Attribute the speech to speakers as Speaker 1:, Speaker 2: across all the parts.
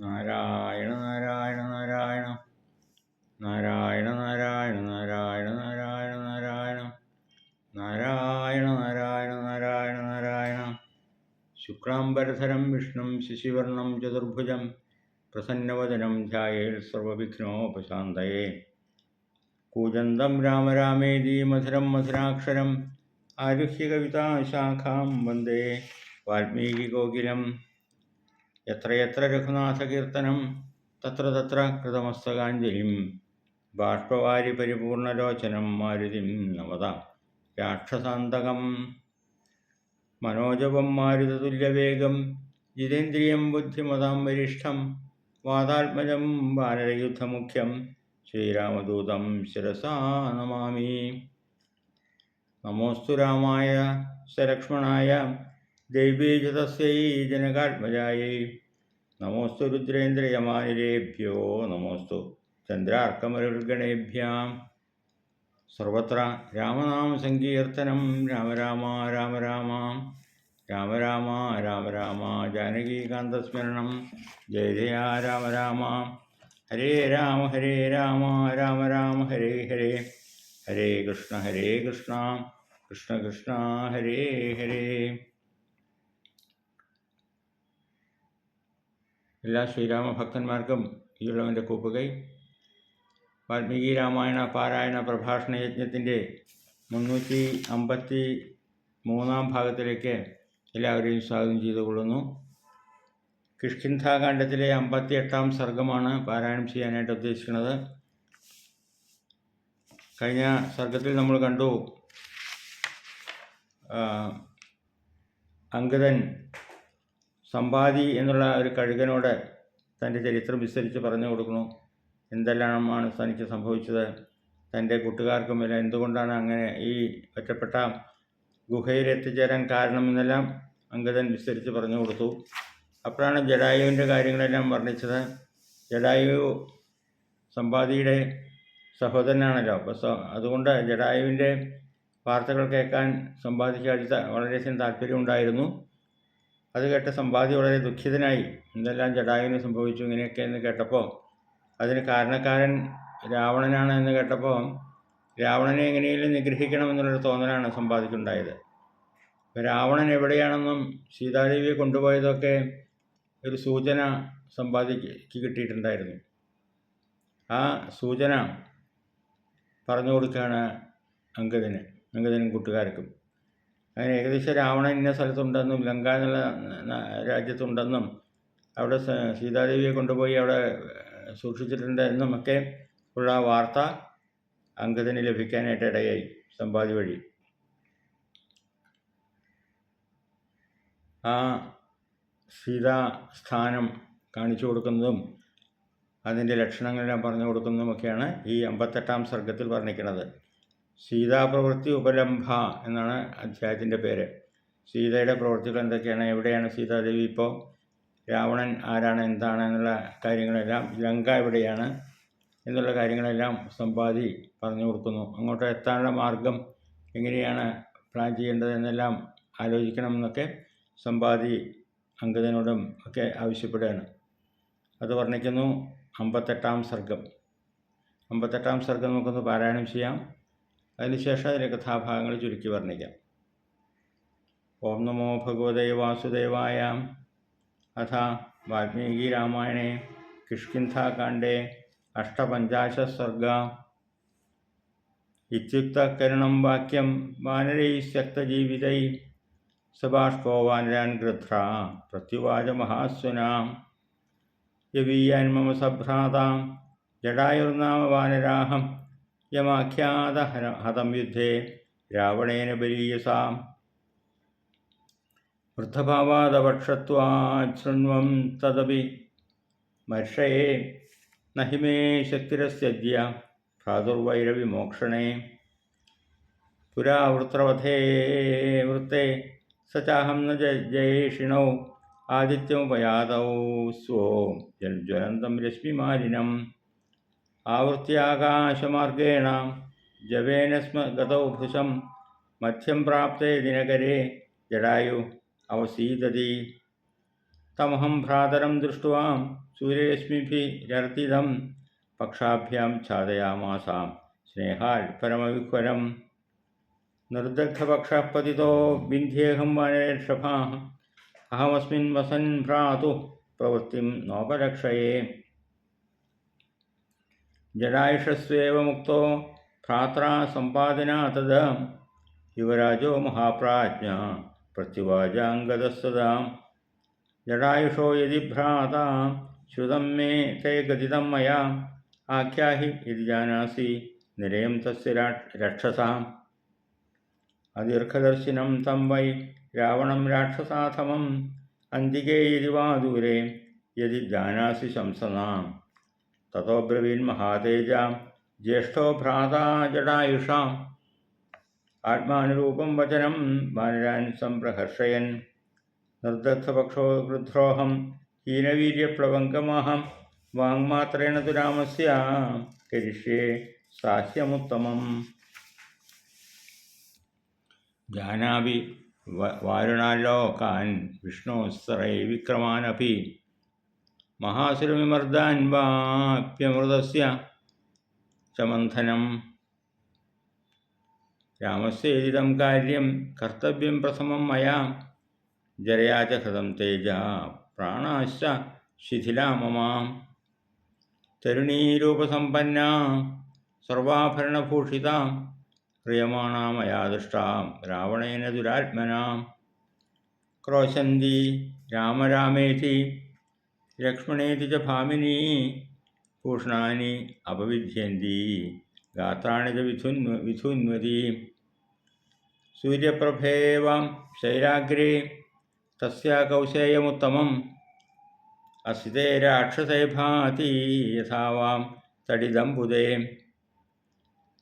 Speaker 1: നാരായണ നാരായണ നാരായണ. നാരായണ നാരായണ നാരായണ നാരായണ നാരായണ. നാരായണ നാരായണ നാരായണ നാരായണ. ശുക്ലാംബരധരം വിഷ്ണും ശശിവർണം ചതുർഭുജം. പ്രസന്നവചനം ധ്യായേൽ സർവവിഘ്നോപശാന്തയേ. കൂജന്തം രാമ രാമേതി മധുരം മധുരാക്ഷരം. ആരുഹ്യ കവിതാശാഖാം വന്ദേ. വാൽമീകികോകിലം എത്ര എത്ര രഘുനാഥകീർത്തനം തത്ര തത്ര കൃതമസ്തകാഞ്ജലിം ബാഷ്പവാരി പരിപൂർണലോചനം മാരുതിം നവത രാക്ഷസാന്തകം. മനോജവം മാരുതതുല്യവേഗം ജിതേന്ദ്രിയം ബുദ്ധിമതാം വരിഷ്ഠം വാതാത്മജം വാനരയുദ്ധമുഖ്യം ശ്രീരാമദൂതം ശിരസാ നമാമി. നമോസ്തു രാമായ സലക്ഷ്മണായ ദൈവീജതസ്യൈ ജനകാത്മജായൈ. നമോസ്തു രുദ്രേന്ദ്രയമാനിരേഭ്യോ നമോസ്തു ചന്ദ്രാർക്കമരുൾഗണേഭ്യാം. സർവത്ര രാമനാമ സങ്കീർത്തനം രാമ രാമ രാമ രാമ. രാമ രാമ രാമ രാമ ജാനകീകാന്തസ്മരണം ജയ ജയ രാമ രാമ. ഹരേ രാമ ഹരേ രാമ രാമ രാമ ഹരേ ഹരേ. ഹരേ കൃഷ്ണ ഹരേ കൃഷ്ണ. കൃഷ്ണ കൃഷ്ണ ഹരേ ഹരേ. എല്ലാ ശ്രീരാമ ഭക്തന്മാർക്കും ഈയുള്ളവന്റെ കൂപ്പുകൈ. വാൽമീകി രാമായണ പാരായണ പ്രഭാഷണ യജ്ഞത്തിന്റെ മുന്നൂറ്റി അമ്പത്തി മൂന്നാം ഭാഗത്തിലേക്ക് എല്ലാവരെയും സ്വാഗതം ചെയ്തു കൊള്ളുന്നു കിഷ്കിന്ധാകാന്ഡത്തിലെ അമ്പത്തി എട്ടാം സർഗമാണ് പാരായണം ചെയ്യാനായിട്ട് ഉദ്ദേശിക്കുന്നത്. കഴിഞ്ഞ സർഗത്തിൽ നമ്മൾ കണ്ടു അങ്കദൻ സമ്പാദി എന്നുള്ള ഒരു കഴുകനോട് തന്റെ ചരിത്രം വിസ്തരിച്ച് പറഞ്ഞു കൊടുക്കുന്നു. എന്തെല്ലാമാണ് തനിക്ക് സംഭവിച്ചത്? തന്റെ കൂട്ടുകാർക്കും എല്ലാം എന്തുകൊണ്ടാണ് അങ്ങനെ ഈ ഒറ്റപ്പെട്ട ഗുഹയിൽ എത്തിച്ചേരാൻ കാരണമെന്നെല്ലാം അങ്കദൻ വിസ്തരിച്ച് പറഞ്ഞു കൊടുത്തു. അപ്പോഴാണ് ജഡായുവിന്റെ കാര്യങ്ങളെല്ലാം വർണിച്ചത്. ജഡായു സമ്പാദിയുടെ സഹോദരനാണല്ലോ. അപ്പോൾ അതുകൊണ്ട് ജഡായുവിന്റെ വാർത്തകൾ കേൾക്കാൻ സമ്പാദിക്ക് വളരെയധികം താല്പര്യം താല്പര്യമുണ്ടായിരുന്നു. അത് കേട്ട സമ്പാദി വളരെ ദുഃഖിതനായി എന്തെല്ലാം ജടായുവിന് സംഭവിച്ചു ഇങ്ങനെയൊക്കെ എന്ന് കേട്ടപ്പോൾ അതിന് കാരണക്കാരൻ രാവണനാണ് എന്ന് കേട്ടപ്പോൾ രാവണനെ എങ്ങനെയെങ്കിലും നിഗ്രഹിക്കണമെന്നുള്ളൊരു തോന്നലാണ് സമ്പാദിക്കുണ്ടായത് രാവണൻ എവിടെയാണെന്നും സീതാദേവിയെ കൊണ്ടുപോയതൊക്കെ ഒരു സൂചന സമ്പാദിക്ക് കിട്ടിയിട്ടുണ്ടായിരുന്നു. ആ സൂചന പറഞ്ഞു കൊടുക്കുകയാണ് അങ്കദിന് അങ്കദിനും കൂട്ടുകാർക്കും. അങ്ങനെ ഏകദേശം രാവണൻ ഇന്ന സ്ഥലത്തുണ്ടെന്നും ലങ്ക എന്നുള്ള രാജ്യത്തുണ്ടെന്നും അവിടെ സീതാദേവിയെ കൊണ്ടുപോയി അവിടെ സൂക്ഷിച്ചിട്ടുണ്ട് എന്നും ഒക്കെ ഉള്ള വാർത്ത അങ്കദന് ലഭിക്കാനായിട്ട് ഇടയായി സമ്പാദി വഴി. ആ സീതാ സ്ഥാനം കാണിച്ചു കൊടുക്കുന്നതും അതിന്റെ ലക്ഷണങ്ങളെല്ലാം പറഞ്ഞു കൊടുക്കുന്നതുമൊക്കെയാണ് ഈ അമ്പത്തെട്ടാം സർഗത്തിൽ വർണിക്കുന്നത്. സീതാപ്രവൃത്തി ഉപലംഭ എന്നാണ് അധ്യായത്തിന്റെ പേര്. സീതയുടെ പ്രവൃത്തികൾ എന്തൊക്കെയാണ്? എവിടെയാണ് സീതാദേവി ഇപ്പോൾ രാവണൻ ആരാണ്? എന്താണ്? എന്നുള്ള കാര്യങ്ങളെല്ലാം ലങ്ക എവിടെയാണ്? എന്നുള്ള കാര്യങ്ങളെല്ലാം സമ്പാദി പറഞ്ഞു കൊടുക്കുന്നു. അങ്ങോട്ട് എത്താനുള്ള മാർഗം എങ്ങനെയാണ് പ്ലാൻ ചെയ്യേണ്ടത് എന്നെല്ലാം ആലോചിക്കണം എന്നൊക്കെ സമ്പാദി അങ്കദനോടും ഒക്കെ ആവശ്യപ്പെടുകയാണ്. അത് വർണിക്കുന്നു അമ്പത്തെട്ടാം സർഗം അമ്പത്തെട്ടാം സർഗം നമുക്കൊന്ന് പാരായണം ചെയ്യാം. അതിനുശേഷം അതിന്റെ കഥാഭാഗങ്ങൾ ചുരുക്കി വർണിക്കാം. ഓം നമോ ഭഗവതേ വാസുദേവായ അഥ വാൽമീകി രാമായണേ കിഷ്കിന്ധാകാണ്ഡേ അഷ്ടപഞ്ചാശ സർഗ ഇത്യുക്തകരണം വാക്യം വാനരൈസ്യക്തജീവിതൈ സബാഷ്പോ വാനരാൻ ഗൃധ്ര പ്രത്യുവാച മഹാസ്വനാം. യവീയാൻ മമ സഭ്രാതാം ജഡായുർനാമ വാനരാഹം യമാഖ്യാത ഹതം യുദ്ധേ രാവണേന ബലീയസാം. വൃദ്ധഭാവാദപക്ഷത്വാശൃണ്വം തദപി. മർഷയെ നഹിമേ ശക്തിരസ്യദ്യ. ഭ്രാതുർവൈരവിമോക്ഷണേ. പുരാ വൃത്രവധേ വൃത്തെ സചാഹം ചാഹം ന ജയേഷിണോ. ആദിത്യമുപയാതൗ സ്വോ. ജൽ- ജ്വലന്തം രശ്മിമാലിനം आवर्त्याकाशमार्गेण जवेन स्म गतौ भुशं मध्यं प्राप्ते दिनकरे जडायु अवसीदति। तमहं भ्रातरं दृष्ट्वा सूर्यरश्मिभिरर्तितं पक्षाभ्यां छादयामासां स्नेहाल्परमविह्वरं निर्दग्धपक्षः पतितो विन्ध्येऽहं वनेषभाः अहमस्मिन् वसन् भ्रातुः प्रवृत्तिं नोपरक्षये ജഡായുഷസ്വേവ മുക്തോ ഭ്രാത്രാ സമ്പാദനാ തദ. യുവരാജോ മഹാപ്രാജ്ഞ പ്രത്യുവാചാംഗതസ്തദാ ജഡായുഷോ യതി ഭ്രാത ശ്രുതം മേ തേ ഗതിതം മയാ. ആഖ്യാഹി ഇത് ജാനാസി നിരയം തസ്യ രക്ഷസാം. അദീർഘദർശിനം തം വൈ രാവണം രാക്ഷസാഥമം അന്തികേ യതി വാ ദൂരെ യതി ജാനാസി ശംസനാം. തതോ ബ്രവീൻ മഹാതേജ ജ്യേഷ്ഠോ ഭ്രാതാ ജടായുഷാം ആത്മാനുരൂപം വചനം വാനരാൻ സംപ്രഹർഷയൻ. നിർദഗ്ധപക്ഷോ വൃദ്രോഹം ഹീനവീര്യപ്ലവങ്കമാഹം വാങ്മാത്രേണ തു രാമസ്യ കരിഷ്യേ സാഹ്യമുത്തമം. ജാനാവി വാരുണാലോകാൻ വിഷ്ണോസ്തറൈ വിക്രമാനപി. മഹാസുരവിമർദ്ദാൻ വാപ്യമൃതസ്യ ചമന്ധനം. രാമസ്യേതിതം കാര്യം കർത്തവ്യം പ്രഥമം മയാ ജരയാച ഹൃതം തേജ പ്രാണാശ്ച ശിഥിലാ മമാം തരുണീരൂപസമ്പന്ന സർവാഭരണഭൂഷിത ക്രിയമാണ മയാ ദൃഷ്ടാം രാവണേന ദുരാത്മനാം. ക്രോശന്തി രാമരാമേതി ലക്ഷ്മണേതി ച ഭാമിനി പൂഷണാനി അപവിധ്യന്തി ഗാത്രാണി ച വിധുന്വ വിധുന്വതി. സൂര്യപ്രഭേവാം ശൈരാഗ്രേ തസ്യ കൗശേയമുത്തമം അസിതേ രാക്ഷസേ ഭാതി യഥാവാം തടിദംബുദേ.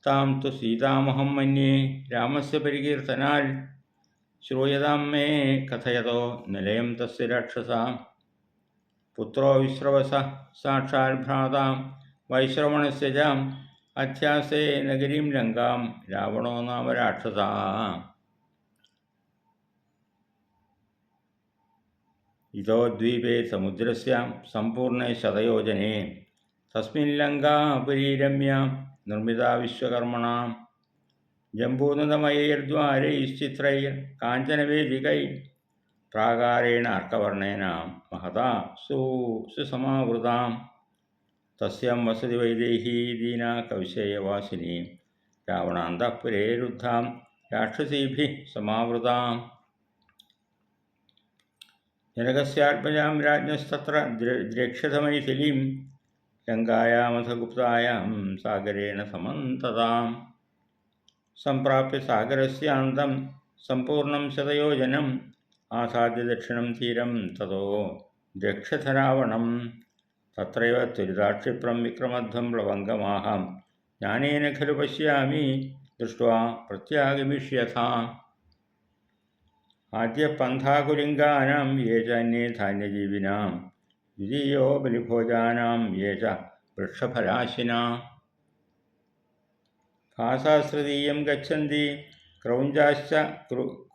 Speaker 1: താം തു സീതാമഹം മന്യേ രാമസ്യ പരികീർത്തനാൽ ശ്രൂയതാം മേ കഥയതോ നിലയം തസ്യ രാക്ഷസാം. പുത്രോ വിശ്രവസ സാക്ഷാൽ ഭ്രാതാം വൈശ്രവണസ്യജാം അധ്യാസേ നഗരീം ലങ്കാം രാവണോ നാമ രാക്ഷസ ഇതോ ദ്വീപേ സമുദ്രസ്യാം സമ്പൂർണേ ശതയോജനെ തസ്മിൻ ലങ്കാപുരീരമ്യ നിർമ്മിത വിശ്വകർമ്മണ ജംബൂനതമയൈർദ്വാരൈശ്ചിത്രൈർ കാഞ്ചനവേദികൈ പ്രാകാരേണ അർക്കവർണേന മഹതാ സു സുസമാവൃതാം തസ്യാം വസതി വൈദേഹീദീന കവിശേയവാസിനി രാവണാന്തഃപുരേ രുദ്ധാം രാക്ഷസീഭി സമാവൃതാം ജനകസ്യാത്മജാം രാജ്ഞസ്തത്ര ദ്രക്ഷതമൈഥിലീം ലങ്കായാമഥഗുപ്തായാം സാഗരേണ സമന്തതാം സംപ്രാപ്യ സാഗരസ്യാന്തം സമ്പൂർണം ശതയോജനം ആസാദ്യ ദക്ഷിണം തീരം തതോ ദക്ഷധരാവണം തത്രൈവ തുരിതാക്ഷിപ്രം വിക്രമധ്വം പ്ലവംഗമാഹാം. ജ്ഞാനേന ഖലു പശ്യാമി. ദൃഷ്ട്വാ പ്രത്യാഗമിഷ്യഥ. ആദ്യ പന്ഥാകുലിംഗാനാം യേ ചന്യേ ധാന്യജീവിനാം. ദ്വിതീയോ ബലിഭോജാനാം യേ ച വൃക്ഷഫലാശിനാ. ഭാസാശ്രുതീയം ഗച്ഛന്തി. ക്രൗഞ്ചാശ്ച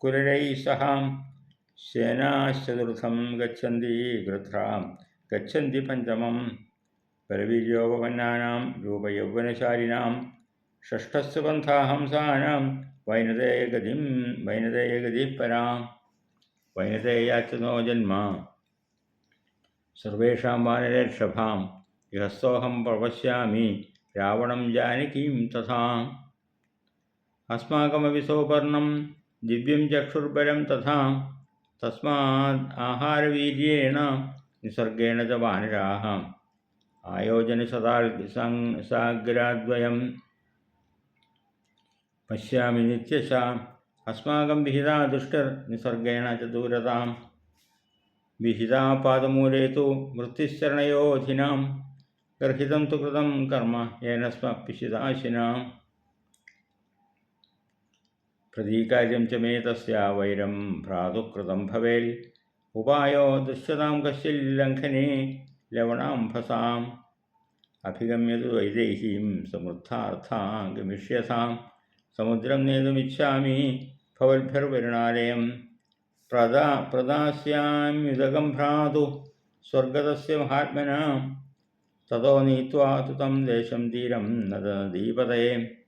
Speaker 1: കുരരൈ സഹാം. സേനാശ്ചതുർത്ഥം ഗച്ഛന്തി വൃദ്ധാം ഗച്ഛന്തി പഞ്ചമം. ബലവീര്യോപപന്നാനാം രൂപയൗവനശാലിനാം ഷഷ്ഠസ്വപന്ഥാഹംസാനാം വൈനതേയഗതിം വൈനതേയഗതി പരാം വൈനതേയാച്ചനോ ജന്മ. സർവേഷാം വാനരക്ഷഭാം. ഇഹസ്തോഹം പ്രവശ്യാമി. രാവണം ജാനകീം തഥാ. അസ്മാകമപി സോപർണം ദിവ്യം ചക്ഷുർബലം തഥാ. തസ്മാത് ആഹാരവീര്യേണ നിസർഗേണ ച വാനരാഹ. ആയോജനശതാൽ സാഗ്രാദ്വയം പശ്യാമി നിത്യശ. അസ്മാകം വിഹിതാ ദുഷ്ടർ നിസർഗേണ ച ദൂരതാം. വിഹിതാ പാദമൂലേ തു വൃത്തിശ്ചരണയോധിനാം ഗർഹിതം തു കൃതം കർമ്മ യേന സ്മപ്പിശിതാശിന പ്രതീകാര്യം ച മേ തസ്യ വൈരം ഭ്രാതുകൃതം ഭവേൽ. ഉപായോ ദുഷ്യതാം കശ്യൽ ലംഘനേ ലവണാംഭസാം അഭിഗമ്യതു വൈദേഹീം സമൃദ്ധാർത്ഥാം ഗമിഷ്യസാം സമുദ്രം നേതുമിച്ഛാമി ഭവത്ഭിർവരുണാലയം പ്രദാ പ്രദാസ്യാമ്യുതകം ഭ്രാതു സ്വർഗതസ്യ മഹാത്മന. തതോ നീത്വാ തു ദേശം തീരം നദ നിർദഗ്ധപക്ഷം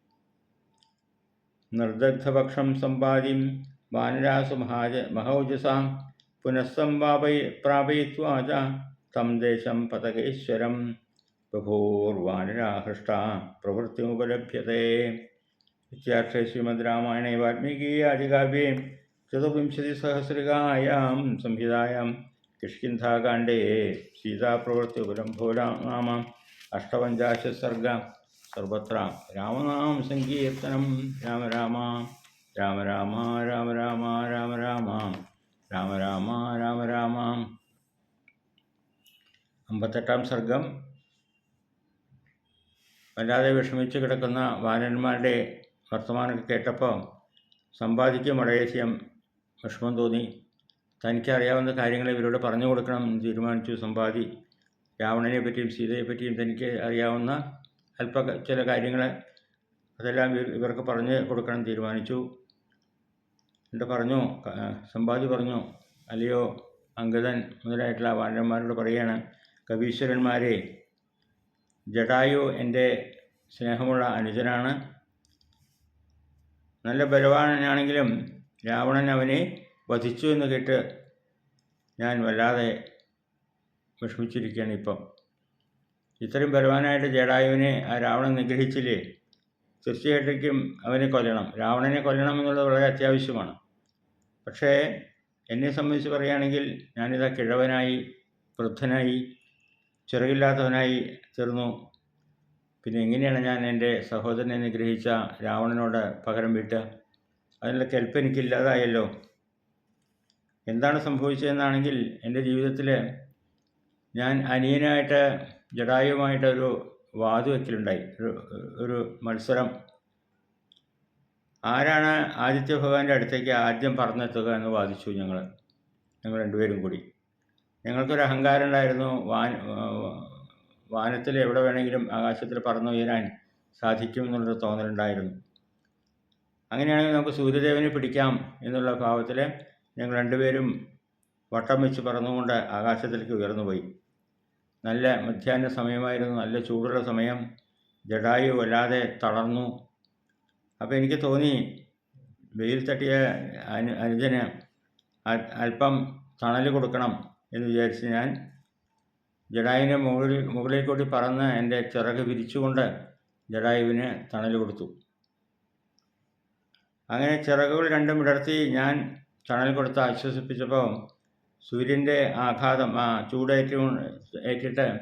Speaker 1: नर्दग्धवक्षं सम्पादिं महाज, महौजसा पुनस्संवापय प्रापयित्वा च तं देशं पतकेश्वरं बभूर्वानिराहृष्टा प्रवृत्तिमुपलभ्यते। इत्यार्थे श्रीमद्रामायणे वाल्मीकीयादिकाव्ये चतुर्विंशतिसहस्रिकायां संहितायां किष्किन्धाकाण्डे सीताप्रवृत्ति उपलम्भो नाम अष्टपञ्चाशत् सर्ग। സർവത്ര രാമനാമ സങ്കീർത്തനം. രാമ രാമ രാമ രാമ രാമ രാമ രാമ രാമ രാമ രാമ രാമ രാമ. അമ്പത്തെട്ടാം സർഗം. വല്ലാതെ വിഷമിച്ചു കിടക്കുന്ന വാനന്മാരുടെ വർത്തമാനമൊക്കെ കേട്ടപ്പോൾ സമ്പാദിക്കും വളരെയധികം വിഷമം തോന്നി. തനിക്കറിയാവുന്ന കാര്യങ്ങൾ ഇവരോട് പറഞ്ഞു കൊടുക്കണം എന്ന് തീരുമാനിച്ചു. സമ്പാദി രാവണനെ പറ്റിയും സീതയെ പറ്റിയും തനിക്ക് അറിയാവുന്ന അല്പ ചില കാര്യങ്ങൾ അതെല്ലാം ഇവർക്ക് പറഞ്ഞ് കൊടുക്കണം തീരുമാനിച്ചു. എന്നിട്ട് പറഞ്ഞു സമ്പാദി പറഞ്ഞു അല്ലയോ അങ്കദൻ മുതലായിട്ടുള്ള വാനരന്മാരോട് പറയുകയാണ് കവീശ്വരന്മാരെ ജടായു എന്റെ സ്നേഹമുള്ള അനുജനാണ്. നല്ല ബലവാനാണെങ്കിലും രാവണൻ അവനെ വധിച്ചു എന്ന് കേട്ട് ഞാൻ വല്ലാതെ വിഷമിച്ചിരിക്കുകയാണ് ഇപ്പം. ഇത്രയും ബലവാനായിട്ട് ജടായുവിനെ ആ രാവണൻ നിഗ്രഹിച്ചില്ലേ? തീർച്ചയായിട്ടും അവനെ കൊല്ലണം. രാവണനെ കൊല്ലണം എന്നുള്ളത് വളരെ അത്യാവശ്യമാണ്. പക്ഷേ എന്നെ സംബന്ധിച്ച് പറയുകയാണെങ്കിൽ ഞാനിതാ കിഴവനായി വൃദ്ധനായി ചിറകില്ലാത്തവനായി തീർന്നു. പിന്നെ എങ്ങനെയാണ് ഞാൻ എന്റെ സഹോദരനെ നിഗ്രഹിച്ച രാവണനോട് പകരം വീട്ടുക? അതിനുള്ള കെൽപ്പ് എനിക്കില്ലാതായല്ലോ എന്താണ് സംഭവിച്ചതെന്നാണെങ്കിൽ എന്റെ ജീവിതത്തിൽ ഞാൻ അനിയനായിട്ട് ജടായുമായിട്ട് ഒരു വാതു ഒരു ഒരു മത്സരം. ആരാണ് ആദിത്യ ഭഗവാന്റെ അടുത്തേക്ക് ആദ്യം പറഞ്ഞെത്തുക എന്ന് വാദിച്ചു ഞങ്ങൾ ഞങ്ങൾ രണ്ടുപേരും കൂടി. ഞങ്ങൾക്കൊരു അഹങ്കാരം ഉണ്ടായിരുന്നു. വാൻ വാനത്തിൽ എവിടെ വേണമെങ്കിലും ആകാശത്തിൽ പറന്നുയരാൻ സാധിക്കും എന്നുള്ളൊരു തോന്നലുണ്ടായിരുന്നു. അങ്ങനെയാണെങ്കിൽ നമുക്ക് സൂര്യദേവനെ പിടിക്കാം എന്നുള്ള ഭാവത്തിൽ ഞങ്ങൾ രണ്ടുപേരും വട്ടം വെച്ച് പറന്നുകൊണ്ട് ആകാശത്തിലേക്ക് ഉയർന്നുപോയി. നല്ല മധ്യാഹ്ന സമയമായിരുന്നു. നല്ല ചൂടുള്ള സമയം. ജഡായു വല്ലാതെ തളർന്നു. അപ്പോൾ എനിക്ക് തോന്നി വെയിൽ തട്ടിയ അനു അനുജന് അല്പം തണൽ കൊടുക്കണം എന്ന് വിചാരിച്ച് ഞാൻ ജഡായുവിനെ മുകളിൽ മുകളിലേക്കൂടി കൂടി പറന്ന് എന്റെ ചിറക് വിരിച്ചുകൊണ്ട് ജഡായുവിന് തണൽ കൊടുത്തു. അങ്ങനെ ചിറകുകൾ രണ്ടും വിടർത്തി ഞാൻ തണൽ കൊടുത്ത് ആശ്വസിപ്പിച്ചപ്പോൾ സൂര്യന്റെ ആഘാതം ആ ചൂടേറ്റ ഏറ്റിട്ട്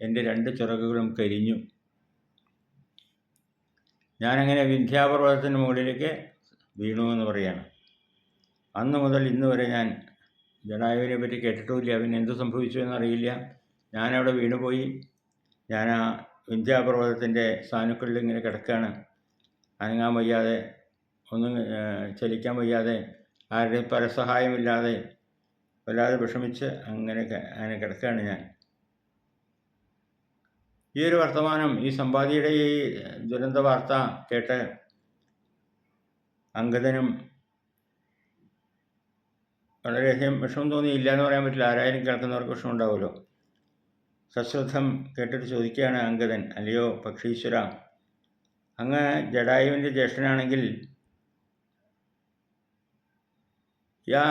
Speaker 1: എന്റെ രണ്ട് ചിറകുകളും കരിഞ്ഞു. ഞാനങ്ങനെ വിന്ധ്യാപർവതത്തിന്റെ മുകളിലേക്ക് വീണു എന്ന് പറയാണ്. അന്ന് മുതൽ ഇന്ന് വരെ ഞാൻ ജടായുവിനെ പറ്റി കേട്ടിട്ടുമില്ല. അവന് എന്ത് സംഭവിച്ചു എന്നറിയില്ല. ഞാനവിടെ വീണുപോയി. ഞാൻ ആ വിന്ധ്യാപർവതത്തിന്റെ സാനുക്കളിൽ ഇങ്ങനെ കിടക്കുകയാണ്. അനങ്ങാൻ വയ്യാതെ ഒന്നും ചലിക്കാൻ വയ്യാതെ ആരുടെയും പരസഹായമില്ലാതെ വല്ലാതെ വിഷമിച്ച് അങ്ങനെ അങ്ങനെ കിടക്കുകയാണ് ഞാൻ. ഈ ഒരു വർത്തമാനം ഈ സമ്പാദിയുടെ ഈ ദുരന്ത വാർത്ത കേട്ട് അങ്കദനും വളരെയധികം വിഷമം തോന്നിയില്ല എന്ന് പറയാൻ പറ്റില്ല. ആരായാലും കേൾക്കുന്നവർക്ക് വിഷമം ഉണ്ടാവുമല്ലോ സശ്രദ്ധം കേട്ടിട്ട് ചോദിക്കുകയാണ് അങ്കദൻ അല്ലയോ പക്ഷീശ്വര അങ്ങ് ജഡായുവിന്റെ ജ്യേഷ്ഠനാണെങ്കിൽ യാ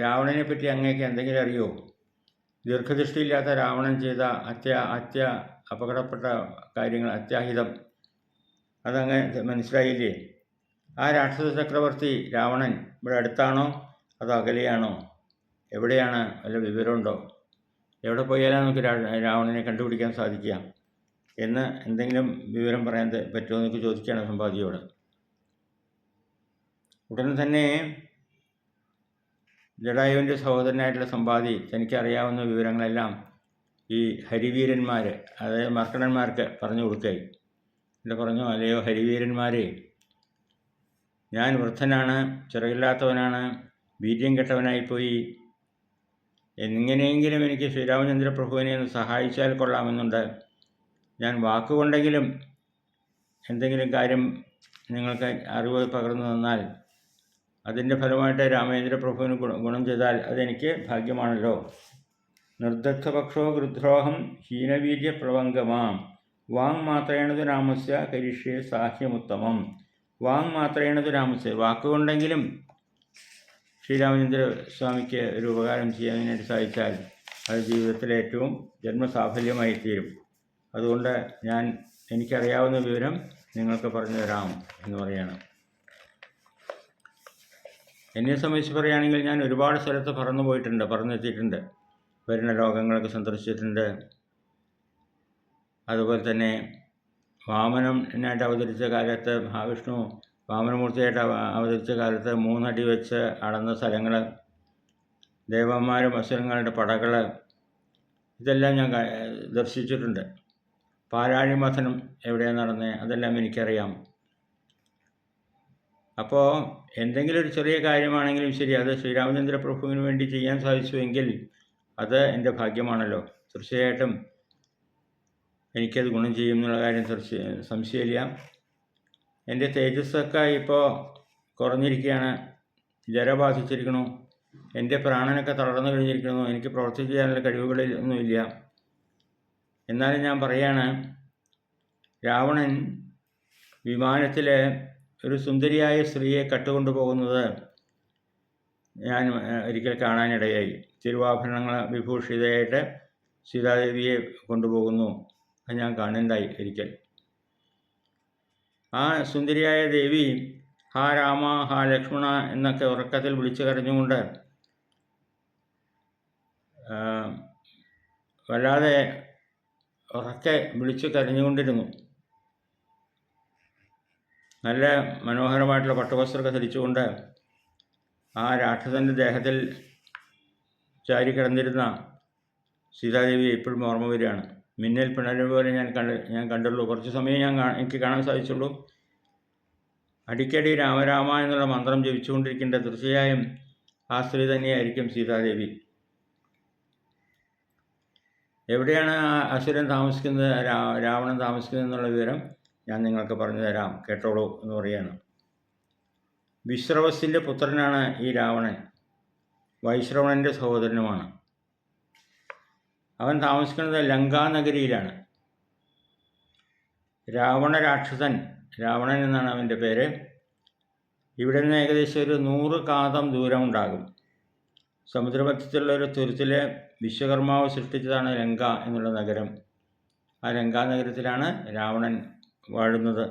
Speaker 1: രാവണനെ പറ്റി അങ്ങേക്ക് എന്തെങ്കിലും അറിയോ? ദീർഘദൃഷ്ടിയില്ലാത്ത രാവണൻ ചെയ്ത അത്യ അത്യ അപകടപ്പെട്ട കാര്യങ്ങൾ അത്യാഹിതം. അതങ്ങ് മനസ്സിലായില്ലേ? ആ രാക്ഷസ ചക്രവർത്തി രാവണൻ ഇവിടെ അടുത്താണോ? അതോ അകലെയാണോ? എവിടെയാണ് വല്ല വിവരമുണ്ടോ? എവിടെ പോയാലാണ് നമുക്ക് രാവണനെ കണ്ടുപിടിക്കാൻ സാധിക്കുക? എന്ന് എന്തെങ്കിലും വിവരം പറയാൻ പറ്റുമോ എന്നൊക്കെ ചോദിക്കുകയാണ് സമ്പാദിയോട്. ഉടനെ തന്നെ ജഡായുവിന്റെ സഹോദരനായിട്ടുള്ള സമ്പാദി തനിക്കറിയാവുന്ന വിവരങ്ങളെല്ലാം ഈ ഹരിവീരന്മാർ അതായത് മർക്കടന്മാർക്ക് പറഞ്ഞു കൊടുക്കുകയായി. എന്നിട്ട് പറഞ്ഞു? അല്ലയോ ഹരിവീരന്മാരെ. ഞാൻ വൃദ്ധനാണ് ചിറകില്ലാത്തവനാണ് വീര്യം കെട്ടവനായിപ്പോയി. എങ്ങനെയെങ്കിലും എനിക്ക് ശ്രീരാമചന്ദ്രപ്രഭുവിനെ ഒന്ന് സഹായിച്ചാൽ കൊള്ളാമെന്നുണ്ട്. ഞാൻ വാക്കുകൊണ്ടെങ്കിലും എന്തെങ്കിലും കാര്യം നിങ്ങൾക്ക് അറിവ് പകർന്നു തന്നാൽ അതിന്റെ ഫലമായിട്ട് രാമേന്ദ്രപ്രഭുവിന് ഗുണം ചെയ്താൽ അതെനിക്ക് ഭാഗ്യമാണല്ലോ. നിർദഗ്ധപക്ഷോ ഗൃദ്രോഹം ഹീനവീര്യ പ്രവംഗമാം. വാങ് മാത്രേണതു രാമസ്യ കരിഷ്യേ സാഹ്യമുത്തമം. വാങ് മാത്രേണതു രാമസ്യ. വാക്കുകൊണ്ടെങ്കിലും ശ്രീരാമചന്ദ്ര സ്വാമിക്ക് ഒരു ഉപകാരം ചെയ്യാനായിട്ട് സാധിച്ചാൽ അത് ജീവിതത്തിലെ ഏറ്റവും ജന്മസാഫല്യമായി തീരും അതുകൊണ്ട് ഞാൻ എനിക്കറിയാവുന്ന വിവരം നിങ്ങൾക്ക് പറഞ്ഞു തരാം എന്ന് പറയണം. എന്നെ സംബന്ധിച്ച് പറയുകയാണെങ്കിൽ ഞാൻ ഒരുപാട് സ്ഥലത്ത് പറന്നു പോയിട്ടുണ്ട് പറന്നെത്തിയിട്ടുണ്ട്. വരുന്ന ലോകങ്ങളൊക്കെ സന്ദർശിച്ചിട്ടുണ്ട്. അതുപോലെ തന്നെ വാമനനായിട്ട് അവതരിച്ച കാലത്ത് മഹാവിഷ്ണു വാമനമൂർത്തിയായിട്ട് അവ- അവതരിച്ച കാലത്ത് മൂന്നടി വെച്ച് അളന്ന സ്ഥലങ്ങൾ ദേവന്മാരും അസുരങ്ങളുടെ പടകൾ ഇതെല്ലാം ഞാൻ ദർശിച്ചിട്ടുണ്ട്. പാലാഴി മഥനം എവിടെയാണ് നടന്നത് അതെല്ലാം എനിക്കറിയാം. അപ്പോൾ എന്തെങ്കിലും ഒരു ചെറിയ കാര്യമാണെങ്കിലും ശരി അത് ശ്രീരാമചന്ദ്ര പ്രഭുവിന് വേണ്ടി ചെയ്യാൻ സാധിച്ചുവെങ്കിൽ അത് എന്റെ ഭാഗ്യമാണല്ലോ. തീർച്ചയായിട്ടും എനിക്കത് ഗുണം ചെയ്യും എന്നുള്ള കാര്യം തീർച്ച സംശയമില്ല. എന്റെ തേജസ്സൊക്കെ ഇപ്പോൾ കുറഞ്ഞിരിക്കുകയാണ്. ജര ബാധിച്ചിരിക്കണു എന്റെ പ്രാണനൊക്കെ തളർന്നു കഴിഞ്ഞിരിക്കുന്നു. എനിക്ക് പ്രവർത്തിച്ച് ചെയ്യാനുള്ള കഴിവുകളിൽ ഒന്നുമില്ല. എന്നാലും ഞാൻ പറയാണ് രാവണൻ വിമാനത്തിൽ ഒരു സുന്ദരിയായ സ്ത്രീയെ കട്ടുകൊണ്ടു പോകുന്നത് ഞാൻ ഒരിക്കൽ കാണാനിടയായി. തിരുവാഭരണങ്ങൾ വിഭൂഷിതയായിട്ട് സീതാദേവിയെ കൊണ്ടുപോകുന്നു. അത് ഞാൻ കാണുന്നുണ്ടായി ഒരിക്കൽ. ആ സുന്ദരിയായ ദേവി ഹാ രാമ ഹാ ലക്ഷ്മണ എന്നൊക്കെ ഉറക്കത്തിൽ വിളിച്ചു കരഞ്ഞുകൊണ്ട് വല്ലാതെ ഉറക്കെ വിളിച്ചു കരഞ്ഞുകൊണ്ടിരുന്നു. നല്ല മനോഹരമായിട്ടുള്ള പട്ടുവസ്ത്രമൊക്കെ ധരിച്ചുകൊണ്ട് ആ രാക്ഷസന്റെ ദേഹത്തിൽ ചാരി കിടന്നിരുന്ന സീതാദേവി ഇപ്പോഴും ഓർമ്മ വരികയാണ്. മിന്നൽ പിണര് പോലെ ഞാൻ കണ്ട് ഞാൻ കണ്ടുള്ളൂ. കുറച്ച് സമയം ഞാൻ എനിക്ക് കാണാൻ സാധിച്ചുള്ളൂ. അടിക്കടി രാമരാമ എന്നുള്ള മന്ത്രം ജപിച്ചുകൊണ്ടിരിക്കേണ്ട തീർച്ചയായും ആ സ്ത്രീ തന്നെയായിരിക്കും സീതാദേവി. എവിടെയാണ് ആ അസുരൻ താമസിക്കുന്നത് രാവണൻ താമസിക്കുന്നത് എന്നുള്ള വിവരം? ഞാൻ നിങ്ങൾക്ക് പറഞ്ഞു തരാം കേട്ടോളൂ എന്ന് പറയാണ് വിശ്രവസിന്റെ പുത്രനാണ് ഈ രാവണൻ. വൈശ്രവണന്റെ സഹോദരനുമാണ്. അവൻ താമസിക്കുന്നത് ലങ്കാനഗരിയിലാണ് രാവണ രാക്ഷസൻ രാവണൻ എന്നാണ് അവന്റെ പേര്. ഇവിടെ നിന്ന് ഏകദേശം ഒരു നൂറ് കാതം ദൂരമുണ്ടാകും സമുദ്രമധ്യത്തിലുള്ള ഒരു തുരുത്തിലെ വിശ്വകർമാവ് സൃഷ്ടിച്ചതാണ് ലങ്ക എന്നുള്ള നഗരം. ആ ലങ്കാ നഗരത്തിലാണ് രാവണൻ വാഴുന്നത്.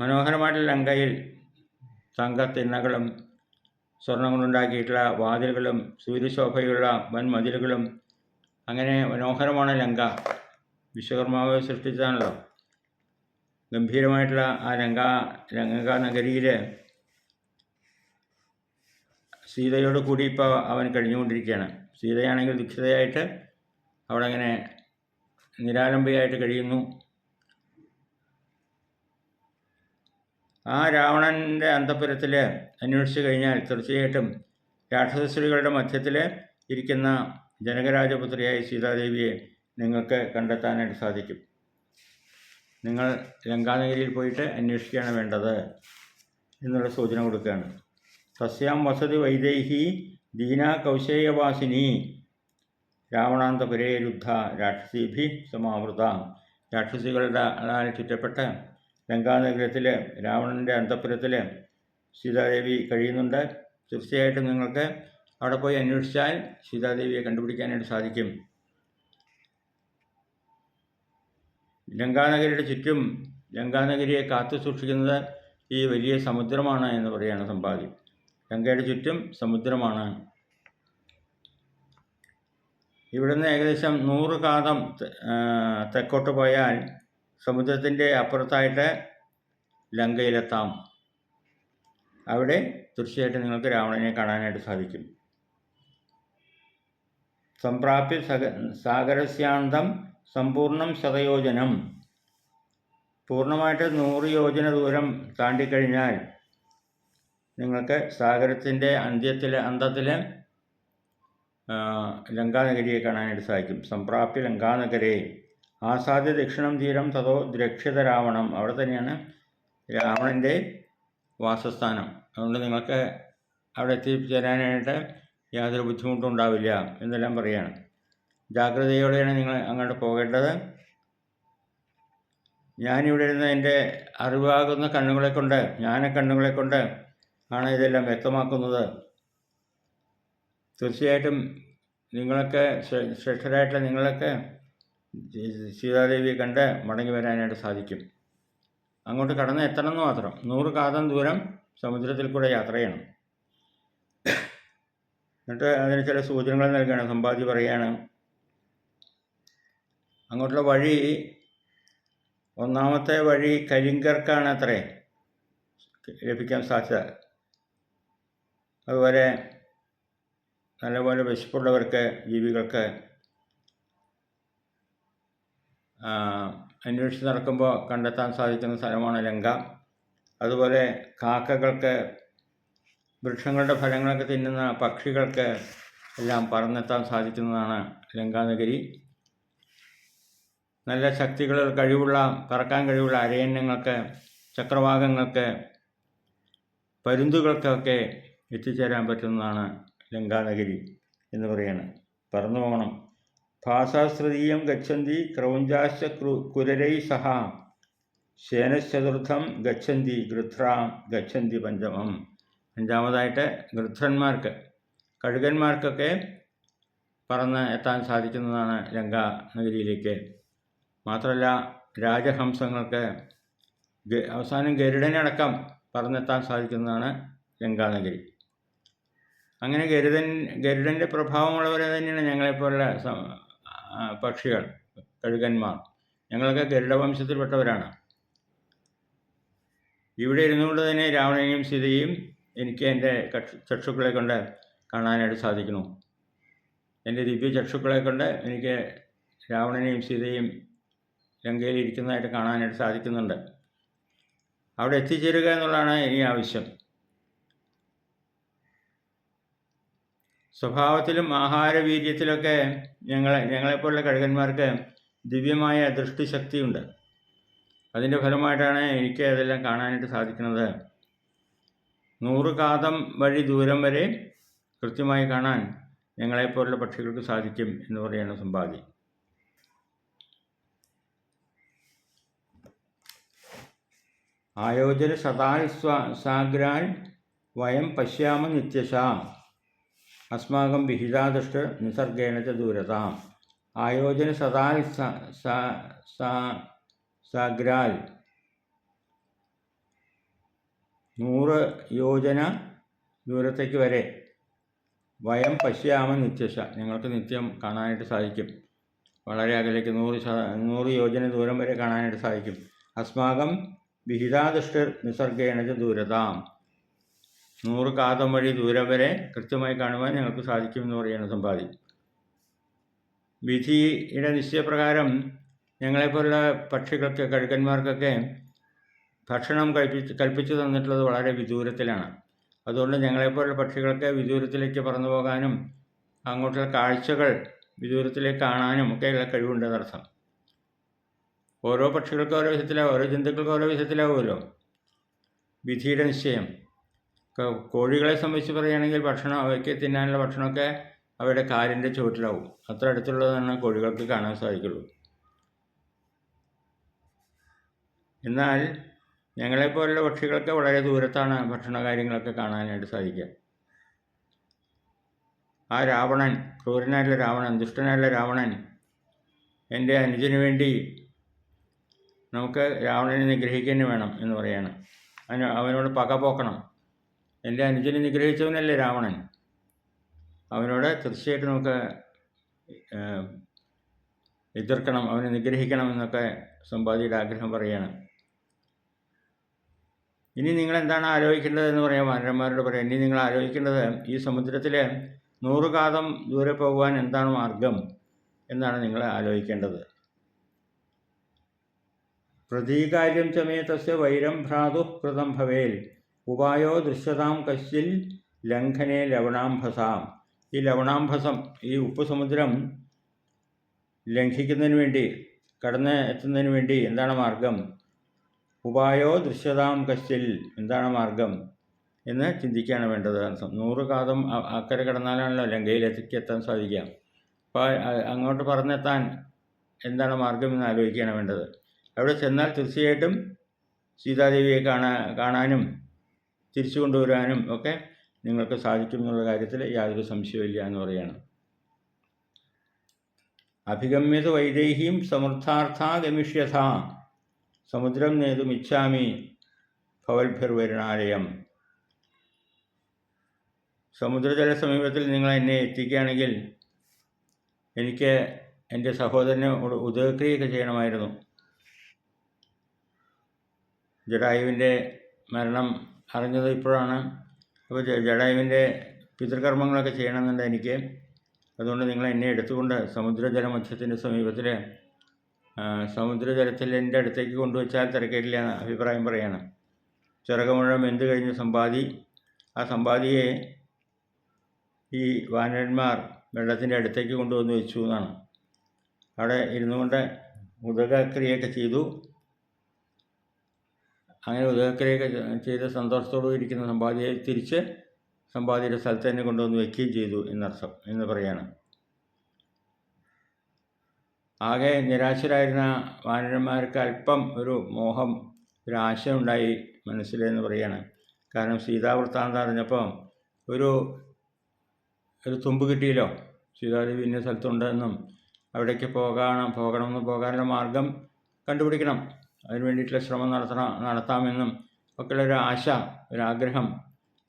Speaker 1: മനോഹരമായിട്ടുള്ള ലങ്കയിൽ തങ്കത്തിണ്ണകളും സ്വർണം കൊണ്ടുണ്ടാക്കിയിട്ടുള്ള വാതിലുകളും സൂര്യശോഭയുള്ള വൻ മതിലുകളും അങ്ങനെ മനോഹരമാണ് ലങ്ക. വിശ്വകർമാവ് സൃഷ്ടിച്ചതാണല്ലോ. ഗംഭീരമായിട്ടുള്ള ആ ലങ്ക ലങ്ക നഗരിയിൽ സീതയോട് കൂടി ഇപ്പോൾ അവൻ കഴിഞ്ഞുകൊണ്ടിരിക്കുകയാണ്. സീതയാണെങ്കിൽ ദുഃഖിതയായിട്ട് അവിടെ അങ്ങനെ നിരാലംബയായിട്ട് കഴിയുന്നു. ആ രാവണന്റെ അന്തപുരത്തിൽ അന്വേഷിച്ചു കഴിഞ്ഞാൽ തീർച്ചയായിട്ടും രാക്ഷസസ്ത്രീകളുടെ മധ്യത്തിൽ ഇരിക്കുന്ന ജനകരാജപുത്രിയായ സീതാദേവിയെ നിങ്ങൾക്ക് കണ്ടെത്താനായിട്ട് സാധിക്കും. നിങ്ങൾ ലങ്കാനഗരിയിൽ പോയിട്ട് അന്വേഷിക്കുകയാണ് വേണ്ടത് എന്നുള്ള സൂചന കൊടുക്കുകയാണ്. തസ്യാം വസതി വൈദേഹി ദീന കൗശേയവാസിനി രാവണാന്തപുരേ രുദ്ധ രാക്ഷസീഭി സമാവൃത. രാക്ഷസികളുടെ ചുറ്റപ്പെട്ട് ലങ്കാനഗരത്തിൽ രാവണന്റെ അന്തപുരത്തിൽ സീതാദേവി കഴിയുന്നുണ്ട്. തീർച്ചയായിട്ടും നിങ്ങൾക്ക് അവിടെ പോയി അന്വേഷിച്ചാൽ സീതാദേവിയെ കണ്ടുപിടിക്കാനായിട്ട് സാധിക്കും. ലങ്കാനഗരിയുടെ ചുറ്റും ലങ്കാനഗരിയെ കാത്തു സൂക്ഷിക്കുന്നത് ഈ വലിയ സമുദ്രമാണ് എന്ന് പറയുകയാണ് സമ്പാദ്യം. ലങ്കയുടെ ചുറ്റും സമുദ്രമാണ്. ഇവിടുന്ന് ഏകദേശം നൂറ് കാതം തെക്കോട്ട് പോയാൽ സമുദ്രത്തിന്റെ അപ്പുറത്തായിട്ട് ലങ്കയിലെത്താം. അവിടെ തീർച്ചയായിട്ടും നിങ്ങൾക്ക് രാവണനെ കാണാനായിട്ട് സാധിക്കും. സംപ്രാപ്യ സക സാഗരസ്യാന്തം സമ്പൂർണം ശതയോജനം. പൂർണമായിട്ട് നൂറ് യോജന ദൂരം താണ്ടിക്കഴിഞ്ഞാൽ നിങ്ങൾക്ക് സാഗരത്തിന്റെ അന്ത്യത്തിൽ അന്തത്തിൽ ലങ്കാനഗരിയെ കാണാനായിട്ട് സാധിക്കും. സംപ്രാപ്യ ലങ്കാനഗരെ ആസാദ്യ ദക്ഷിണം തീരം തതോ ദ്രക്ഷിത രാവണം. അവിടെ തന്നെയാണ് രാവണന്റെ വാസസ്ഥാനം. അതുകൊണ്ട് നിങ്ങൾക്ക് അവിടെ എത്തിച്ചേരാനായിട്ട് യാതൊരു ബുദ്ധിമുട്ടും ഉണ്ടാവില്ല എന്നെല്ലാം പറയുകയാണ് ജാഗ്രതയോടെയാണ് നിങ്ങൾ അങ്ങോട്ട് പോകേണ്ടത്. ഞാനിവിടെ ഇരുന്ന് എന്റെ അറിവാകുന്ന കണ്ണുകളെ കൊണ്ട് ജ്ഞാന കണ്ണുകളെ കൊണ്ട് ആണ് ഇതെല്ലാം വ്യക്തമാക്കുന്നത്. തീർച്ചയായിട്ടും നിങ്ങളൊക്കെ ശ്ര- ശ്രേഷ്ഠരായിട്ടുള്ള നിങ്ങളൊക്കെ സീതാദേവിയെ കണ്ട് മടങ്ങി വരാനായിട്ട് സാധിക്കും. അങ്ങോട്ട് കടന്ന് എത്തണം എന്ന് മാത്രം. നൂറ് കാതം ദൂരം സമുദ്രത്തിൽ കൂടെ യാത്ര ചെയ്യണം. എന്നിട്ട് അതിന് ചില സൂചനകൾ നൽകുകയാണ് സമ്പാദ്യ പറയുകയാണ് അങ്ങോട്ടുള്ള വഴി ഒന്നാമത്തെ വഴി കരിങ്കർക്കാണ് അത്രേ ലഭിക്കാൻ സാധ്യത. അതുപോലെ നല്ലപോലെ വിശപ്പുള്ളവർക്ക് ജീവികൾക്ക് അന്വേഷിച്ച് നടക്കുമ്പോൾ കണ്ടെത്താൻ സാധിക്കുന്ന സ്ഥലമാണ് ലങ്ക. അതുപോലെ കാക്കകൾക്ക് വൃക്ഷങ്ങളുടെ ഫലങ്ങളൊക്കെ തിന്നുന്ന പക്ഷികൾക്ക് എല്ലാം പറന്നെത്താൻ സാധിക്കുന്നതാണ് ലങ്കാനഗരി നല്ല ശക്തികൾ കഴിവുള്ള പറക്കാൻ കഴിവുള്ള അരയന്യങ്ങൾക്ക് ചക്രവാകങ്ങൾക്ക് പരുന്തുകൾക്കൊക്കെ എത്തിച്ചേരാൻ പറ്റുന്നതാണ് ലങ്കാനഗരി എന്ന് പറയുന്നത് പറന്നു പോകണം. ഭാഷാശ്രുതീയം ഗച്ഛന്തി ക്രൗഞ്ചാശ്ച കുരരൈ സഹ. ശേനശ്ചതുർത്ഥം ഗച്ഛന്തി ഗൃധ്രാം ഗച്ഛന്തി പഞ്ചമം. അഞ്ചാമതായിട്ട് ഗൃധ്രന്മാർക്ക്. കഴുകന്മാർക്കൊക്കെ പറന്ന് എത്താൻ സാധിക്കുന്നതാണ് ലങ്കാ നഗരിയിലേക്ക് മാത്രമല്ല രാജഹംസങ്ങൾക്ക് അവസാനം ഗരുഡനടക്കം പറന്നെത്താൻ സാധിക്കുന്നതാണ് ലങ്കാനഗരി അങ്ങനെ ഗരുഡൻ ഗരുഡന്റെ പ്രഭാവമുള്ളവരെ തന്നെയാണ് ഞങ്ങളെപ്പോലുള്ള പക്ഷികൾ കഴുകന്മാർ. ഞങ്ങളൊക്കെ ഗരുഡവംശത്തിൽപ്പെട്ടവരാണ്. ഇവിടെ ഇരുന്നുകൊണ്ട് തന്നെ രാവണനെയും സീതയും എനിക്ക് എന്റെ ചക്ഷുക്കളെ കൊണ്ട് കാണാനായിട്ട് സാധിക്കുന്നു. എന്റെ ദിവ്യ ചക്ഷുക്കളെ കൊണ്ട് എനിക്ക് രാവണനെയും സീതയും ലങ്കയിൽ ഇരിക്കുന്നതായിട്ട് കാണാനായിട്ട് സാധിക്കുന്നുണ്ട്. അവിടെ എത്തിച്ചേരുക എന്നുള്ളതാണ് ഇനി ആവശ്യം. സ്വഭാവത്തിലും ആഹാരവീര്യത്തിലൊക്കെ ഞങ്ങളെ ഞങ്ങളെപ്പോലുള്ള കഴുകന്മാർക്ക് ദിവ്യമായ ദൃഷ്ടിശക്തിയുണ്ട്. അതിന്റെ ഫലമായിട്ടാണ് എനിക്ക് അതെല്ലാം കാണാനായിട്ട് സാധിക്കുന്നത്. നൂറ് കാതം വഴി ദൂരം വരെ കൃത്യമായി കാണാൻ ഞങ്ങളെപ്പോലുള്ള പക്ഷികൾക്ക് സാധിക്കും എന്ന് പറയുന്ന സമ്പാദ്യം ആയോജന സ്വ സാഗ്രാൻ വയം പശ്യാമ നിത്യശാം. അസ്മാകം വിഹിതാദൃഷ്ട നിസർഗേണ ദൂരതാം ആയോജന സദാൽ സഗ്രാൽ നൂറ് യോജന ദൂരത്തേക്ക് വരെ। വയം പശ്യാമ നിത്യശ। ഞങ്ങൾക്ക് നിത്യം കാണാനായിട്ട് സാധിക്കും। വളരെ അകലേക്ക് നൂറ് നൂറ് യോജന ദൂരം വരെ കാണാനായിട്ട് സാധിക്കും। അസ്മാകം വിഹിതാദൃഷ്ട നിസർഗേണ ദൂരതാം। നൂറ് കാതം വഴി ദൂരം വരെ കൃത്യമായി കാണുവാൻ ഞങ്ങൾക്ക് സാധിക്കുമെന്ന് പറയുന്ന സമ്പാദി. വിധിയുടെ നിശ്ചയപ്രകാരം ഞങ്ങളെപ്പോലുള്ള പക്ഷികൾക്ക് കഴുകന്മാർക്കൊക്കെ ഭക്ഷണം കഴിപ്പിച്ച് കൽപ്പിച്ചു തന്നിട്ടുള്ളത് വളരെ വിദൂരത്തിലാണ്. അതുകൊണ്ട് ഞങ്ങളെപ്പോലുള്ള പക്ഷികൾക്ക് വിദൂരത്തിലേക്ക് പറന്നു പോകാനും അങ്ങോട്ടുള്ള കാഴ്ചകൾ വിദൂരത്തിലേക്ക് കാണാനും ഒക്കെയുള്ള കഴിവുണ്ടെന്നർത്ഥം ഓരോ പക്ഷികൾക്ക് ഓരോ വിധത്തിലാവും ഓരോ ജന്തുക്കൾക്ക് ഓരോ വിധത്തിലാവുമല്ലോ വിധിയുടെ നിശ്ചയം. കോഴികളെ സംബന്ധിച്ച് പറയുകയാണെങ്കിൽ ഭക്ഷണം അവയ്ക്ക് തിന്നാനുള്ള ഭക്ഷണമൊക്കെ അവയുടെ കാലിന്റെ ചുവട്ടിലാവും. അത്ര അടുത്തുള്ളതാണ് കോഴികൾക്ക് കാണാൻ സാധിക്കുള്ളൂ. എന്നാൽ ഞങ്ങളെപ്പോലുള്ള പക്ഷികൾക്ക് വളരെ ദൂരത്താണ് ഭക്ഷണ കാര്യങ്ങളൊക്കെ കാണാനായിട്ട് സാധിക്കുക. ആ രാവണൻ ക്രൂരനായിട്ടുള്ള രാവണൻ ദുഷ്ടനായിട്ടുള്ള രാവണൻ എന്റെ അനുജന് വേണ്ടി നമുക്ക് രാവണനെ നിഗ്രഹിക്കുക വേണം എന്ന് പറയാണ്. അവനോട് പക പോക്കണം. എന്റെ അനുജനെ നിഗ്രഹിച്ചവനല്ലേ രാവണൻ. അവനോട് തീർച്ചയായിട്ടും നമുക്ക് എതിർക്കണം അവനെ നിഗ്രഹിക്കണം എന്നൊക്കെ സമ്പാദിയുടെ ആഗ്രഹം പറയുകയാണ്. ഇനി നിങ്ങൾ എന്താണ് ആലോചിക്കേണ്ടത് എന്ന് പറയാം വാനരന്മാരോട് പറയാം. ഇനി നിങ്ങൾ ആലോചിക്കേണ്ടത് ഈ സമുദ്രത്തിൽ നൂറ് കാതം ദൂരെ പോകുവാൻ എന്താണ് മാർഗം എന്നാണ് നിങ്ങൾ ആലോചിക്കേണ്ടത്. പ്രതീകാര്യം തസ്യ വൈരം ഭ്രാതു കൃതം ഭവേൽ. ഉപായോ ദൃശ്യതാം കശ്ചിൽ ലംഘനെ ലവണാംഭസാം. ഈ ലവണാംഭസം ഈ ഉപ്പ് സമുദ്രം ലംഘിക്കുന്നതിന് വേണ്ടി കടന്ന് എത്തുന്നതിന് വേണ്ടി എന്താണ് മാർഗം? ഉപായോ ദൃശ്യതാം കശ്യൽ എന്താണ് മാർഗം എന്ന് ചിന്തിക്കുകയാണ് വേണ്ടത്. നൂറ് കാതം അക്കരെ കടന്നാലാണല്ലോ ലങ്കയിലേക്ക് എത്താൻ സാധിക്കുക. അപ്പോൾ അങ്ങോട്ട് പറഞ്ഞെത്താൻ എന്താണ് മാർഗം എന്ന് ആലോചിക്കുകയാണ് വേണ്ടത്. അവിടെ ചെന്നാൽ തീർച്ചയായിട്ടും സീതാദേവിയെ കാണാ കാണാനും തിരിച്ചു കൊണ്ടുവരാനും ഒക്കെ നിങ്ങൾക്ക് സാധിക്കും എന്നുള്ള കാര്യത്തിൽ യാതൊരു സംശയമില്ല എന്ന് പറയുകയാണ്. അഭിഗമ്യത വൈദേഹിയും സമൃദ്ധാർത്ഥാ ഗമിഷ്യഥ. സമുദ്രം നേതുമിച്ഛാമി ഭവൽഭിർവരുണാലയം. സമുദ്രജല സമീപത്തിൽ നിങ്ങൾ എന്നെ എത്തിക്കുകയാണെങ്കിൽ എനിക്ക് എന്റെ സഹോദരനെ ഉദകക്രിയൊക്കെ ചെയ്യണമായിരുന്നു. ജഡായുവിന്റെ മരണം അറിഞ്ഞത് ഇപ്പോഴാണ്. അപ്പോൾ ജടായുവിന്റെ പിതൃകർമ്മങ്ങളൊക്കെ ചെയ്യണമെന്നുണ്ട് എനിക്ക്. അതുകൊണ്ട് നിങ്ങൾ എന്നെ എടുത്തുകൊണ്ട് സമുദ്രജല മത്സ്യത്തിന്റെ സമീപത്തിൽ സമുദ്രജലത്തിൽ എന്റെ അടുത്തേക്ക് കൊണ്ടുവച്ചാൽ തിരക്കേടില്ല എന്ന് അഭിപ്രായം പറയാണ്. ചിറകമുഴം എന്ത് കഴിഞ്ഞ സമ്പാദി? ആ സമ്പാദിയെ ഈ വാനരന്മാർ വെള്ളത്തിന്റെ അടുത്തേക്ക് കൊണ്ടുവന്ന് വെച്ചു എന്നാണ്. അവിടെ ഇരുന്നുകൊണ്ട് ഉദകക്രിയൊക്കെ ചെയ്തു. അങ്ങനെ ഉദയക്കരയൊക്കെ ചെയ്ത് സന്തോഷത്തോടു ഇരിക്കുന്ന സമ്പാദിയെ തിരിച്ച് സമ്പാദിയുടെ സ്ഥലത്ത് തന്നെ കൊണ്ടുവന്ന് വയ്ക്കുകയും ചെയ്തു എന്നർത്ഥം എന്ന് പറയാണ്. ആകെ നിരാശരായിരുന്ന വാനരന്മാർക്ക് അല്പം ഒരു മോഹം ഒരു ആശ മനസ്സിലെന്ന് പറയാണ്. കാരണം സീതാവൃത്താന്തം അറിഞ്ഞപ്പോൾ ഒരു ഒരു തുമ്പ് കിട്ടിയല്ലോ. സീതാദേവി ഇന്ന സ്ഥലത്തുണ്ടെന്നും അവിടേക്ക് പോകണം പോകണമെന്ന് പോകാനുള്ള മാർഗം കണ്ടുപിടിക്കണം. അതിന് വേണ്ടിയിട്ടുള്ള ശ്രമം നടത്തണം നടത്താമെന്നും ഒക്കെയുള്ള ഒരു ആശ ഒരാഗ്രഹം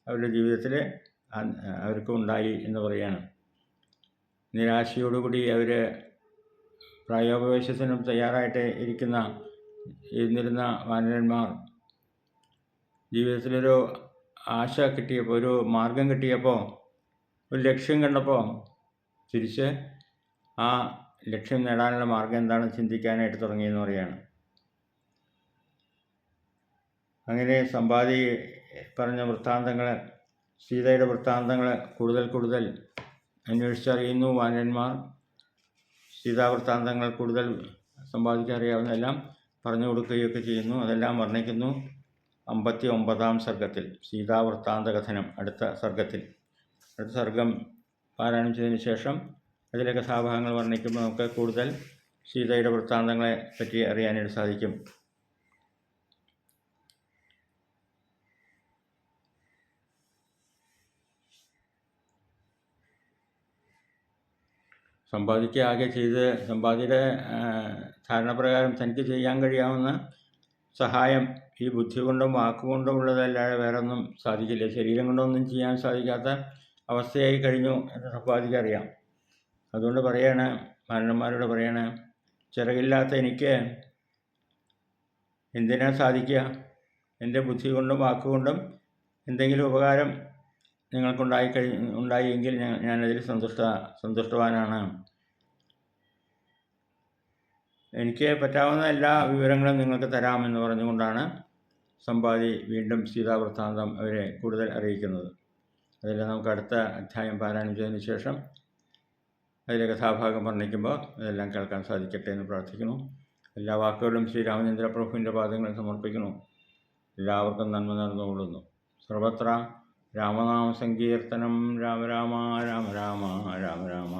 Speaker 1: അവരുടെ ജീവിതത്തിൽ അവർക്ക് ഉണ്ടായി എന്ന് പറയാണ് നിരാശയോടുകൂടി അവർ പ്രായോപവേശത്തിനും തയ്യാറായിട്ട് ഇരിക്കുന്ന ഇരുന്നിരുന്ന വാനരന്മാർ ജീവിതത്തിലൊരു ആശ കിട്ടിയപ്പോൾ ഒരു മാർഗം കിട്ടിയപ്പോൾ ഒരു ലക്ഷ്യം കണ്ടപ്പോൾ തിരിച്ച് ആ ലക്ഷ്യം നേടാനുള്ള മാർഗം എന്താണെന്ന് ചിന്തിക്കാനായിട്ട് തുടങ്ങിയെന്ന് പറയാണ് അങ്ങനെ സമ്പാദി പറഞ്ഞ വൃത്താന്തങ്ങൾ സീതയുടെ വൃത്താന്തങ്ങൾ കൂടുതൽ കൂടുതൽ അന്വേഷിച്ചറിയുന്നു വാനന്മാർ സീതാവൃത്താന്തങ്ങൾ കൂടുതൽ സമ്പാദിക്കാൻ എല്ലാം പറഞ്ഞു കൊടുക്കുകയൊക്കെ ചെയ്യുന്നു. അതെല്ലാം വർണിക്കുന്നു. അമ്പത്തി ഒമ്പതാം സർഗത്തിൽ സീതാവൃത്താന്ത കഥനം അടുത്ത സർഗത്തിൽ അടുത്ത സർഗം പാരായണം ചെയ്തതിന് ശേഷം അതിലെ കഥാഭാഗങ്ങൾ വർണിക്കുമ്പോൾ നമുക്ക് കൂടുതൽ സീതയുടെ വൃത്താന്തങ്ങളെ പറ്റി അറിയാനായിട്ട് സാധിക്കും. സമ്പാദിക്കുക ആകെ ചെയ്ത് സമ്പാദിയുടെ ധാരണപ്രകാരം തനിക്ക് ചെയ്യാൻ കഴിയാവുന്ന സഹായം ഈ ബുദ്ധി കൊണ്ടും വാക്കുകൊണ്ടും ഉള്ളതല്ലാതെ വേറെ ഒന്നും സാധിക്കില്ല. ശരീരം കൊണ്ടൊന്നും ചെയ്യാൻ സാധിക്കാത്ത അവസ്ഥയായി കഴിഞ്ഞു എന്ന് സമ്പാദിക്കറിയാം അതുകൊണ്ട് പറയാണ് മരണന്മാരോട് പറയാണ് ചിറകില്ലാത്ത എനിക്ക് എന്തിനാ സാധിക്കുക? എന്റെ ബുദ്ധി കൊണ്ടും വാക്കുകൊണ്ടും എന്തെങ്കിലും ഉപകാരം നിങ്ങൾക്കുണ്ടായി കഴി ഉണ്ടായി എങ്കിൽ ഞാനതിൽ സന്തുഷ്ട സന്തുഷ്ടവാനാണ്. എനിക്ക് പറ്റാവുന്ന എല്ലാ വിവരങ്ങളും നിങ്ങൾക്ക് തരാമെന്ന് പറഞ്ഞുകൊണ്ടാണ് സമ്പാദി വീണ്ടും സീതാവൃത്താന്തം അവരെ കൂടുതൽ അറിയിക്കുന്നത്. അതെല്ലാം നമുക്ക് അടുത്ത അധ്യായം പാരായണം ചെയ്തതിന് ശേഷം അതിലെ കഥാഭാഗം വർണിക്കുമ്പോൾ അതെല്ലാം കേൾക്കാൻ സാധിക്കട്ടെ എന്ന് പ്രാർത്ഥിക്കുന്നു. എല്ലാ വാക്കുകളും ശ്രീരാമചന്ദ്ര പ്രഭുവിന്റെ പാദങ്ങളിൽ സമർപ്പിക്കുന്നു. എല്ലാവർക്കും നന്മ നടന്നുകൊള്ളുന്നു സർവത്ര രാമനാമ സങ്കീർത്തനം രാമ രാമ രാമ രാമ രാമ രാമ